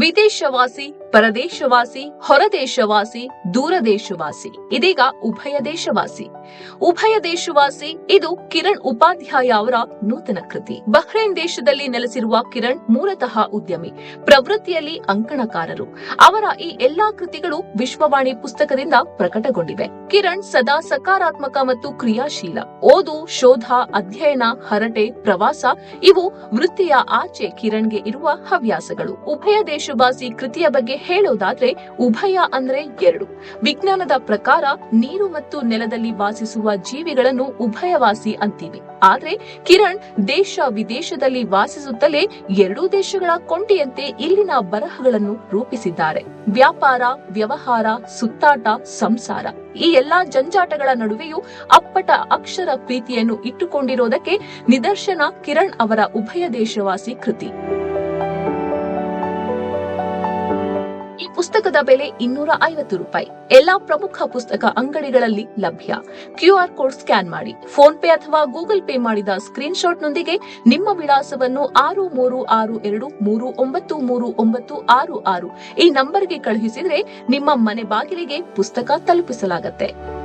ವಿದೇಶವಾಸಿ, ಪರದೇಶವಾಸಿ, ಹೊರದೇಶವಾಸಿ, ದೂರದೇಶವಾಸಿ, ಇದೀಗ ಉಭಯ ದೇಶವಾಸಿ. ಉಭಯ ದೇಶವಾಸಿ, ಇದು ಕಿರಣ್ ಉಪಾಧ್ಯಾಯ ಅವರ ನೂತನ ಕೃತಿ. ಬಹ್ರೈನ್ ದೇಶದಲ್ಲಿ ನೆಲೆಸಿರುವ ಕಿರಣ್ ಮೂಲತಃ ಉದ್ಯಮಿ, ಪ್ರವೃತ್ತಿಯಲ್ಲಿ ಅಂಕಣಕಾರರು. ಅವರ ಈ ಎಲ್ಲಾ ಕೃತಿಗಳು ವಿಶ್ವವಾಣಿ ಪುಸ್ತಕದಿಂದ ಪ್ರಕಟಗೊಂಡಿವೆ. ಕಿರಣ್ ಸದಾ ಸಕಾರಾತ್ಮಕ ಮತ್ತು ಕ್ರಿಯಾಶೀಲ. ಓದು, ಶೋಧ, ಅಧ್ಯಯನ, ಹರಟೆ, ಪ್ರವಾಸ, ಇವು ವೃತ್ತಿಯ ಆಚೆ ಕಿರಣ್ಗೆ ಇರುವ ಹವ್ಯಾಸಗಳು. ಉಭಯ ದೇಶವಾಸಿ ಕೃತಿಯ ಬಗ್ಗೆ ಹೇಳೋದಾದ್ರೆ ಉಭಯ ಅಂದ್ರೆ ಎರಡು. ವಿಜ್ಞಾನದ ಪ್ರಕಾರ ನೀರು ಮತ್ತು ನೆಲದಲ್ಲಿ ವಾಸಿಸುವ ಜೀವಿಗಳನ್ನು ಉಭಯವಾಸಿ ಅಂತೀವಿ. ಆದ್ರೆ ಕಿರಣ್ ದೇಶ ವಿದೇಶದಲ್ಲಿ ವಾಸಿಸುತ್ತಲೇ ಎರಡೂ ದೇಶಗಳ ಕೊಂಡಿಯಂತೆ ಇಲ್ಲಿನ ಬರಹಗಳನ್ನು ರೂಪಿಸಿದ್ದಾರೆ. ವ್ಯಾಪಾರ, ವ್ಯವಹಾರ, ಸುತ್ತಾಟ, ಸಂಸಾರ ಈ ಎಲ್ಲಾ ಜಂಜಾಟಗಳ ನಡುವೆಯೂ ಅಪ್ಪಟ ಅಕ್ಷರ ಪ್ರೀತಿಯನ್ನು ಇಟ್ಟುಕೊಂಡಿರೋದಕ್ಕೆ ನಿದರ್ಶನ ಕಿರಣ್ ಅವರ ಉಭಯ ದೇಶವಾಸಿ ಕೃತಿ. ಈ ಪುಸ್ತಕದ ಬೆಲೆ ಇನ್ನೂರ ಐವತ್ತು ರೂಪಾಯಿ. ಎಲ್ಲಾ ಪ್ರಮುಖ ಪುಸ್ತಕ ಅಂಗಡಿಗಳಲ್ಲಿ ಲಭ್ಯ. ಕ್ಯೂ ಆರ್ ಕೋಡ್ ಸ್ಕ್ಯಾನ್ ಮಾಡಿ. ಫೋನ್ ಪೇ ಅಥವಾ ಗೂಗಲ್ ಪೇ ಮಾಡಿದ ಸ್ಕ್ರೀನ್ ಶಾಟ್ನೊಂದಿಗೆ ನಿಮ್ಮ ವಿಳಾಸವನ್ನು ಆರು ಮೂರು ಆರು ಎರಡು ಮೂರು ಒಂಬತ್ತು ಮೂರು ಒಂಬತ್ತು ಆರು ಆರು ಈ ನಂಬರ್ಗೆ ಕಳುಹಿಸಿದ್ರೆ ನಿಮ್ಮ ಮನೆ ಬಾಗಿಲಿಗೆ ಪುಸ್ತಕ ತಲುಪಿಸಲಾಗುತ್ತೆ.